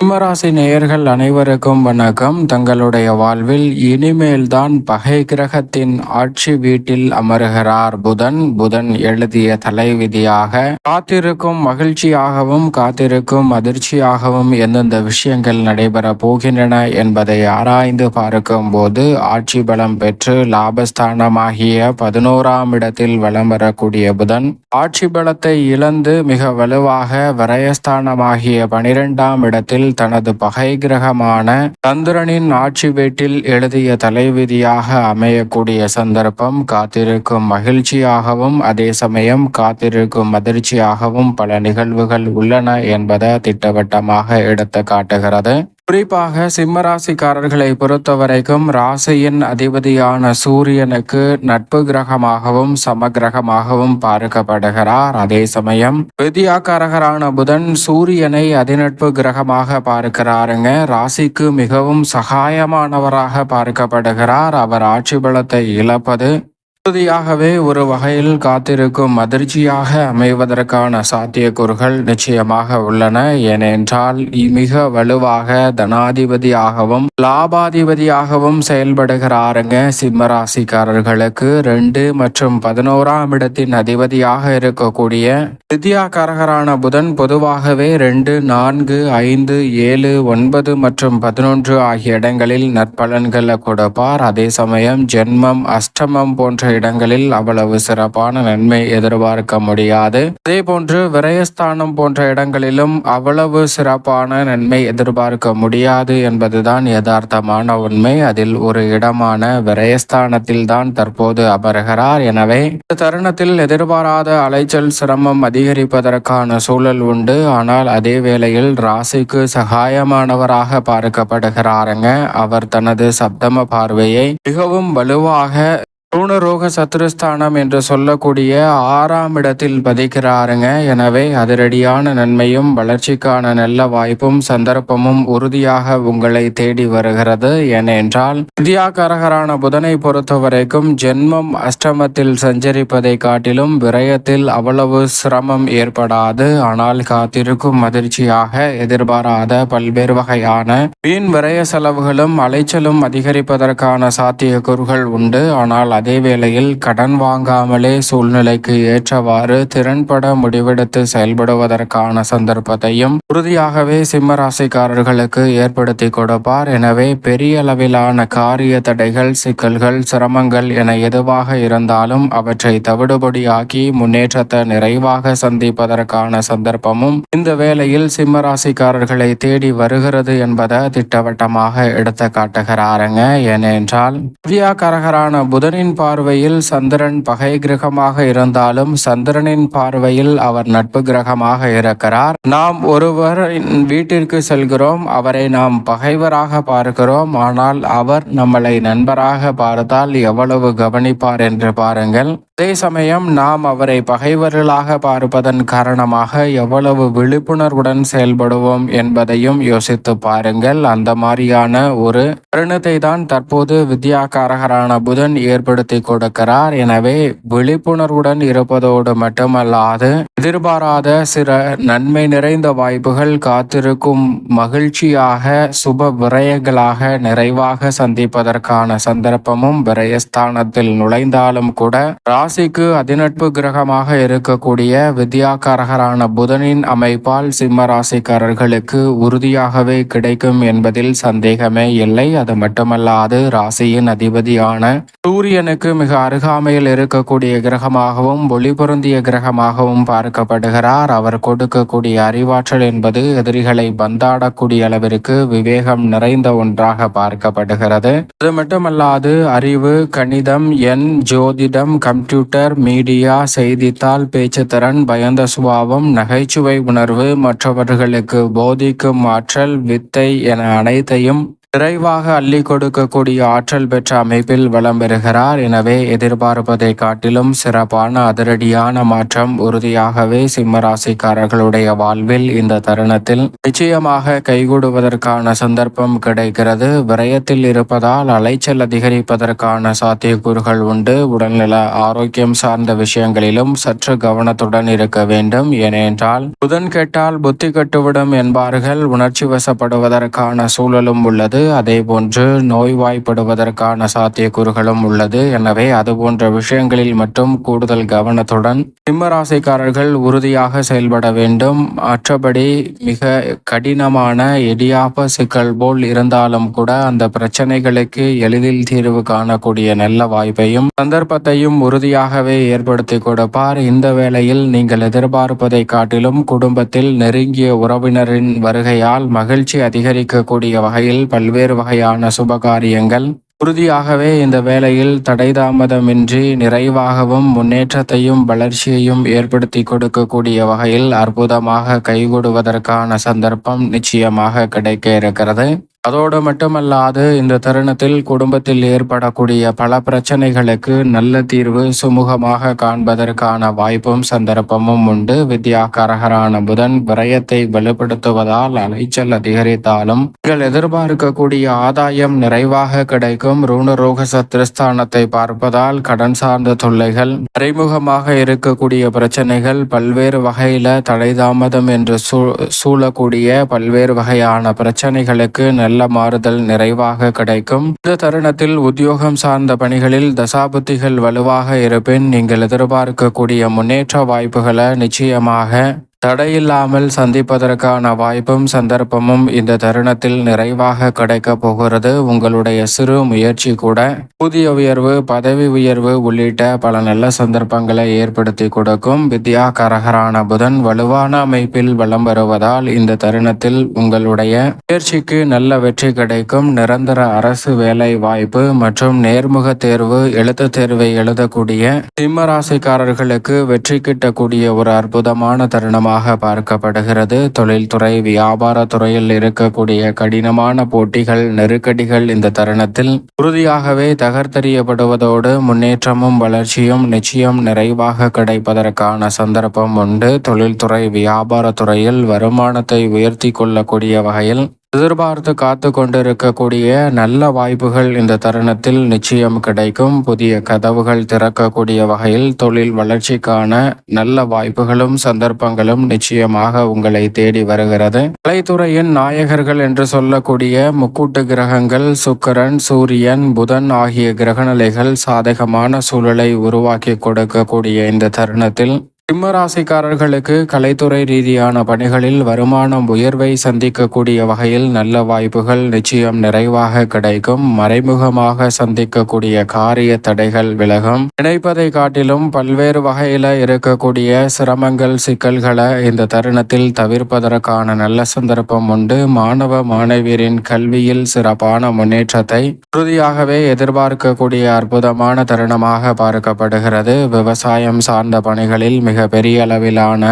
சிம்மராசி நேயர்கள் அனைவருக்கும் வணக்கம். தங்களுடைய வாழ்வில் இனிமேல்தான் பகை கிரகத்தின் ஆட்சி வீட்டில் அமருகிறார் புதன். புதன் எழுதிய தலைவிதியாக காத்திருக்கும் மகிழ்ச்சியாகவும் காத்திருக்கும் அதிர்ச்சியாகவும் எந்தெந்த விஷயங்கள் நடைபெற போகின்றன என்பதை ஆராய்ந்து பார்க்கும் போது ஆட்சி பலம் பெற்று லாபஸ்தானமாகிய பதினோராம் இடத்தில் வலம் வரக்கூடிய புதன் ஆட்சி பலத்தை இழந்து மிக வலுவாக விரயஸ்தானமாகிய பனிரெண்டாம் இடத்தில் தனது பகை கிரகமான சந்திரனின் ஆட்சி வீட்டில் எழுதிய தலைவிதியாக அமையக்கூடிய சந்தர்ப்பம் காத்திருக்கும் மகிழ்ச்சியாகவும் அதே சமயம் காத்திருக்கும் அதிர்ச்சியாகவும் பல நிகழ்வுகள் உள்ளன என்பதை திட்டவட்டமாக எடுத்து காட்டுகிறது. குறிப்பாக சிம்மராசிக்காரர்களை பொறுத்தவரைக்கும் ராசியின் அதிபதியான சூரியனுக்கு நட்பு கிரகமாகவும் சமகிரகமாகவும் பார்க்கப்படுகிறார். அதே சமயம் வித்யாக்காரகரான புதன் சூரியனை அதிநட்பு கிரகமாக பார்க்கிறாருங்க. ராசிக்கு மிகவும் சகாயமானவராக பார்க்கப்படுகிறார். அவர் ஆட்சி பலத்தை இழப்பது இறுதியாகவே ஒரு வகையில் காத்திருக்கும் அதிர்ச்சியாக அமைவதற்கான சாத்தியக்கூறுகள் நிச்சயமாக உள்ளன. ஏனென்றால் மிக வலுவாக தனாதிபதியாகவும் லாபாதிபதியாகவும் செயல்படுகிறாருங்க. சிம்மராசிக்காரர்களுக்கு ரெண்டு மற்றும் பதினோராம் இடத்தின் அதிபதியாக இருக்கக்கூடிய வித்யாகாரகரான புதன் பொதுவாகவே ரெண்டு நான்கு ஐந்து ஏழு ஒன்பது மற்றும் பதினொன்று ஆகிய இடங்களில் நற்பலன்களை கொடுப்பார். அதே சமயம் ஜென்மம் அஷ்டமம் போன்ற இடங்களில் அவ்வளவு சிறப்பான நன்மை எதிர்பார்க்க முடியாது. அதே போன்று விரயஸ்தானம் போன்ற இடங்களிலும் அவ்வளவு சிறப்பான நன்மை எதிர்பார்க்க முடியாது என்பதுதான் யதார்த்தமான உண்மை. அதில் ஒரு இடமான விரயஸ்தானத்தில் தான் தற்போது அமர்கிறார். எனவே இந்த தருணத்தில் எதிர்பாராத அலைச்சல் சிரமம் அதிகரிப்பதற்கான சூழல் உண்டு. ஆனால் அதே வேளையில் ராசிக்கு சகாயமானவராக பார்க்கப்படுகிறாருங்க. அவர் தனது சப்தம பார்வையை மிகவும் வலுவாக ரோக சத்ருஸ்தானம் என்று சொல்லக்கூடிய ஆறாம் இடத்தில் பதிக்கிறாருங்க. எனவே அதிரடியான நன்மையும் வளர்ச்சிக்கான நல்ல வாய்ப்பும் சந்தர்ப்பமும் உறுதியாக உங்களை தேடி வருகிறது. ஏனென்றால் வித்யாகரகரான புதனை பொறுத்த வரைக்கும் ஜென்மம் அஷ்டமத்தில் சஞ்சரிப்பதை காட்டிலும் விரயத்தில் அவ்வளவு சிரமம் ஏற்படாது. ஆனால் காத்திருக்கும் அதிர்ச்சியாக எதிர்பாராத பல்வேறு வகையான வீண் விரய செலவுகளும் அலைச்சலும் அதிகரிப்பதற்கான சாத்தியக்கூறுகள் உண்டு. ஆனால் அதே வேளையில் கடன் வாங்காமலே சூழ்நிலைக்கு ஏற்றவாறு திறன்பட முடிவெடுத்து செயல்படுவதற்கான சந்தர்ப்பத்தையும் உறுதியாகவே சிம்ம ராசிக்காரர்களுக்கு ஏற்படுத்தி கொடுப்பார். எனவே பெரிய அளவிலான காரிய தடைகள் சிக்கல்கள் சிரமங்கள் என எதுவாக இருந்தாலும் அவற்றை தவிடுபடியாக்கி முன்னேற்றத்தை நிறைவாக சந்திப்பதற்கான சந்தர்ப்பமும் இந்த வேளையில் சிம்ம ராசிக்காரர்களை தேடி வருகிறது என்பதை திட்டவட்டமாக எடுத்து காட்டுகிறாருங்க. ஏனென்றால் கரகரான புதனின் சூரியனின் பார்வையில் சந்திரன் பகை கிரகமாக இருந்தாலும் சந்திரனின் பார்வையில் அவர் நட்பு கிரகமாக இருக்கிறார். நாம் ஒருவர் வீட்டிற்கு செல்கிறோம் அவரை நாம் பகைவராக பார்க்கிறோம் ஆனால் அவர் நம்மளை நண்பராக பார்த்தால் எவ்வளவு கவனிப்பார் என்று பாருங்கள். அதே சமயம் நாம் அவரை பகைவர்களாக பார்ப்பதன் காரணமாக எவ்வளவு விழிப்புணர்வுடன் செயல்படுவோம் என்பதையும் யோசித்து பாருங்கள். அந்த மாதிரியான ஒரு தருணத்தை தான் தற்போது வித்யாகாரகரான புதன் ஏற்படுத்தி கொடுக்கிறார். எனவே விழிப்புணர்வுடன் இருப்பதோடு மட்டுமல்லாது எதிர்பாராத சில நன்மை நிறைந்த வாய்ப்புகள் காத்திருக்கும் மகிழ்ச்சியாக சுப விரயங்களாக நிறைவாக சந்திப்பதற்கான சந்தர்ப்பமும் விரயஸ்தானத்தில் நுழைந்தாலும் கூட ராசிக்கு அதிநட்பு கிரகமாக இருக்கக்கூடிய வித்யாகாரகரான புதனின் அமைப்பால் சிம்ம ராசிக்காரர்களுக்கு உறுதியாகவே கிடைக்கும் என்பதில் சந்தேகமே இல்லை. அது மட்டுமல்லாது ராசியின் அதிபதியான சூரியனுக்கு மிக அருகாமையில் இருக்கக்கூடிய கிரகமாகவும் ஒளி பொருந்திய கிரகமாகவும் பார்க்கப்படுகிறார். அவர் கொடுக்கக்கூடிய அறிவாற்றல் என்பது எதிரிகளை பந்தாடக்கூடிய அளவிற்கு விவேகம் நிறைந்த ஒன்றாக பார்க்கப்படுகிறது. அது மட்டுமல்லாது அறிவு கணிதம் எண் ஜோதிடம் கம்ப்யூட்டர் ட்விட்டர் மீடியா செய்தித்தாள் பேச்சுத்திறன் பயந்த சுபாவம் நகைச்சுவை உணர்வு மற்றவர்களுக்கு போதிக்கும் ஆற்றல் வித்தை என அனைத்தையும் விரைவாக அள்ளி கொடுக்கக்கூடிய ஆற்றல் பெற்ற அமைப்பில் வலம் பெறுகிறார். எனவே எதிர்பார்ப்பதை காட்டிலும் சிறப்பான அதிரடியான மாற்றம் உறுதியாகவே சிம்மராசிக்காரர்களுடைய வாழ்வில் இந்த தருணத்தில் நிச்சயமாக கைகூடுவதற்கான சந்தர்ப்பம் கிடைக்கிறது. விரயத்தில் இருப்பதால் அலைச்சல் அதிகரிப்பதற்கான சாத்தியக்கூறுகள் உண்டு. உடல்நல ஆரோக்கியம் சார்ந்த விஷயங்களிலும் சற்று கவனத்துடன் இருக்க வேண்டும். ஏனென்றால் புதன் கெட்டால் புத்தி கட்டுவிடும் என்பார்கள். உணர்ச்சி வசப்படுவதற்கான சூழலும் உள்ளது. அதே போன்று நோய்வாய்ப்படுவதற்கான சாத்தியக்கூறுகளும் உள்ளது. எனவே அதுபோன்ற விஷயங்களில் மட்டும் கூடுதல் கவனத்துடன் சிம்மராசிக்காரர்கள் உறுதியாக செயல்பட வேண்டும். மற்றபடி மிக கடினமான எடியாப்ப சிக்கல் போல் இருந்தாலும் கூட அந்த பிரச்சனைகளுக்கு எளிதில் தீர்வு காணக்கூடிய நல்ல வாய்ப்பையும் சந்தர்ப்பத்தையும் உறுதியாகவே ஏற்படுத்தி கொடுப்பார். இந்த வேளையில் நீங்கள் எதிர்பார்ப்பதை காட்டிலும் குடும்பத்தில் நெருங்கிய உறவினரின் வருகையால் மகிழ்ச்சி அதிகரிக்கக்கூடிய வகையில் பல்வேறு பல்வேறு வகையான சுபகாரியங்கள். உறுதியாகவே இந்த வேளையில் தடைதாமதமின்றி நிறைவாகவும் முன்னேற்றத்தையும் வளர்ச்சியையும் ஏற்படுத்தி கொடுக்கக்கூடிய வகையில் அற்புதமாக கைகூடுவதற்கான சந்தர்ப்பம் நிச்சயமாக கிடைக்க இருக்கிறது. அதோடு மட்டுமல்லாது இந்த தருணத்தில் குடும்பத்தில் ஏற்படக்கூடிய பல பிரச்சனைகளுக்கு நல்ல தீர்வு சுமூகமாக காண்பதற்கான வாய்ப்பும் சந்தர்ப்பமும் உண்டு. வித்யாகரகரான புதன் விரயத்தை வலுப்படுத்துவதால் அலைச்சல் அதிகரித்தாலும் நீங்கள் எதிர்பார்க்கக்கூடிய ஆதாயம் நிறைவாக கிடைக்கும். ரூணரோக சத்ருஸ்தானத்தை பார்ப்பதால் கடன் சார்ந்த தொல்லைகள் மறைமுகமாக இருக்கக்கூடிய பிரச்சனைகள் பல்வேறு வகையில தடைதாமதம் என்று சூ சூழக்கூடிய பல்வேறு வகையான பிரச்சனைகளுக்கு நல்ல மாறுதல் நிறைவாக கிடைக்கும். இந்த தருணத்தில் உத்தியோகம் சார்ந்த பணிகளில் தசாபுத்திகள் வலுவாக இருப்பின் நீங்கள் எதிர்பார்க்கக்கூடிய முன்னேற்ற வாய்ப்புகளை நிச்சயமாக தடையில்லாமல் சந்திப்பதற்கான வாய்ப்பும் சந்தர்ப்பமும் இந்த தருணத்தில் நிறைவாக கிடைக்க போகிறது. உங்களுடைய சிறு முயற்சி கூட ஊதிய உயர்வு பதவி உயர்வு உள்ளிட்ட பல நல்ல சந்தர்ப்பங்களை ஏற்படுத்தி கொடுக்கும். வித்யா கரகரான புதன் வலுவான அமைப்பில் வலம் வருவதால் இந்த தருணத்தில் உங்களுடைய முயற்சிக்கு நல்ல வெற்றி கிடைக்கும். நிரந்தர அரசு வேலை வாய்ப்பு மற்றும் நேர்முக தேர்வு எழுத்து தேர்வை எழுதக்கூடிய சிம்மராசிக்காரர்களுக்கு வெற்றி கிட்டக்கூடிய ஒரு அற்புதமான தருணம் காரணமாக பார்க்கப்படுகிறது. தொழில்துறை வியாபார துறையில் இருக்கக்கூடிய கடினமான போட்டிகள் நெருக்கடிகள் இந்த தருணத்தில் உறுதியாகவே தகர்த்தெறியப்படுவதோடு முன்னேற்றமும் வளர்ச்சியும் நிச்சயம் நிறைவாக கிடைப்பதற்கான சந்தர்ப்பம் உண்டு. தொழில்துறை வியாபார துறையில் வருமானத்தை உயர்த்தி கொள்ளக்கூடிய வகையில் எதிர்பார்த்து காத்து கொண்டிருக்கக்கூடிய நல்ல வாய்ப்புகள் இந்த தருணத்தில் நிச்சயம் கிடைக்கும். புதிய கதவுகள் திறக்கக்கூடிய வகையில் தொழில் வளர்ச்சிக்கான நல்ல வாய்ப்புகளும் சந்தர்ப்பங்களும் நிச்சயமாக உங்களை தேடி வருகிறது. கலைத்துறையின் நாயகர்கள் என்று சொல்லக்கூடிய முக்கூட்டு கிரகங்கள் சுக்கரன் சூரியன் புதன் ஆகிய கிரகநிலைகள் சாதகமான சூழலை உருவாக்கி கொடுக்கக்கூடிய இந்த தருணத்தில் சிம்மராசிக்காரர்களுக்கு கலைத்துறை ரீதியான பணிகளில் வருமானம் உயர்வை சந்திக்கக்கூடிய வகையில் நல்ல வாய்ப்புகள் நிச்சயம் நிறைவாக கிடைக்கும். மறைமுகமாக சந்திக்கக்கூடிய காரிய தடைகள் விலகும். நினைப்பதை காட்டிலும் பல்வேறு வகையில இருக்கக்கூடிய சிரமங்கள் சிக்கல்களை இந்த தருணத்தில் தவிர்ப்பதற்கான நல்ல சந்தர்ப்பம் உண்டு. மாணவ மாணவியரின் கல்வியில் சிறப்பான முன்னேற்றத்தை உறுதியாகவே எதிர்பார்க்கக்கூடிய அற்புதமான தருணமாக பார்க்கப்படுகிறது. விவசாயம் சார்ந்த பணிகளில் மிக மிக பெரிய அளவிலான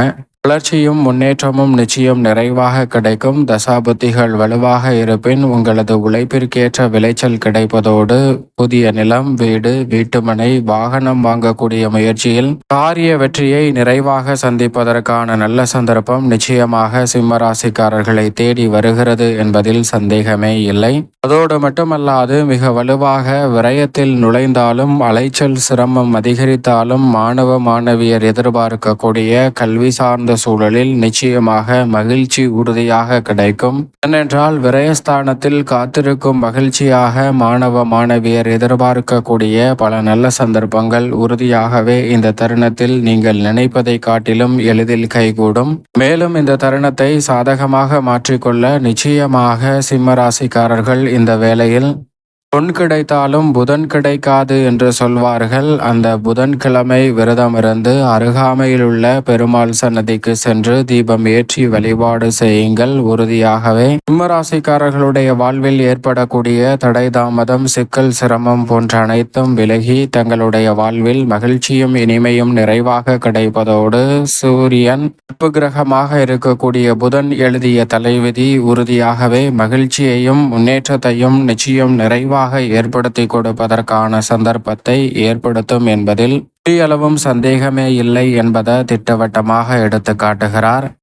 வளர்ச்சியும் முன்னேற்றமும் நிச்சயம் நிறைவாக கிடைக்கும். தசாபுத்திகள் வலுவாக இருப்பின் உங்களது உழைப்பிற்கேற்ற விளைச்சல் கிடைப்பதோடு புதிய நிலம் வீடு வீட்டுமனை வாகனம் வாங்கக்கூடிய முயற்சியில் காரிய வெற்றியை நிறைவாக சந்திப்பதற்கான நல்ல சந்தர்ப்பம் நிச்சயமாக சிம்மராசிக்காரர்களை தேடி வருகிறது என்பதில் சந்தேகமே இல்லை. அதோடு மட்டுமல்லாது மிக வலுவாக விரயத்தில் நுழைந்தாலும் அலைச்சல் சிரமம் அதிகரித்தாலும் மாணவ மாணவியர் எதிர்பார்க்கக்கூடிய கல்வி சார்ந்த சூழலில் நிச்சயமாக மகிழ்ச்சி உறுதியாக கிடைக்கும். ஏனென்றால் விரயஸ்தானத்தில் காத்திருக்கும் மகிழ்ச்சியாக மாணவ மாணவியர் எதிர்பார்க்கக்கூடிய பல நல்ல சந்தர்ப்பங்கள் உறுதியாகவே இந்த தருணத்தில் நீங்கள் நினைப்பதை காட்டிலும் எளிதில் கைகூடும். மேலும் இந்த தருணத்தை சாதகமாக மாற்றிக்கொள்ள நிச்சயமாக சிம்மராசிக்காரர்கள் இந்த வேளையில் பொன் கிடைத்தாலும் புதன் கிடைக்காது என்று சொல்வார்கள். அந்த புதன்கிழமை விரதமிருந்து அருகாமையில் உள்ள பெருமாள் சன்னதிக்கு சென்று தீபம் ஏற்றி வழிபாடு செய்யுங்கள். உறுதியாகவே சிம்மராசிக்காரர்களுடைய வாழ்வில் ஏற்படக்கூடிய தடை தாமதம் சிக்கல் சிரமம் போன்ற அனைத்தும் விலகி தங்களுடைய வாழ்வில் மகிழ்ச்சியும் இனிமையும் நிறைவாக கிடைப்பதோடு சூரியன் நட்பு கிரகமாக இருக்கக்கூடிய புதன் எழுதிய தலைவிதி உறுதியாகவே மகிழ்ச்சியையும் முன்னேற்றத்தையும் நிச்சயம் நிறைவாக ஏற்படுத்தி கொடுப்பதற்கான சந்தர்ப்பத்தை ஏற்படுத்தும் என்பதில் சிறியளவும் சந்தேகமே இல்லை என்பதை திட்டவட்டமாக எடுத்து காட்டுகிறார்.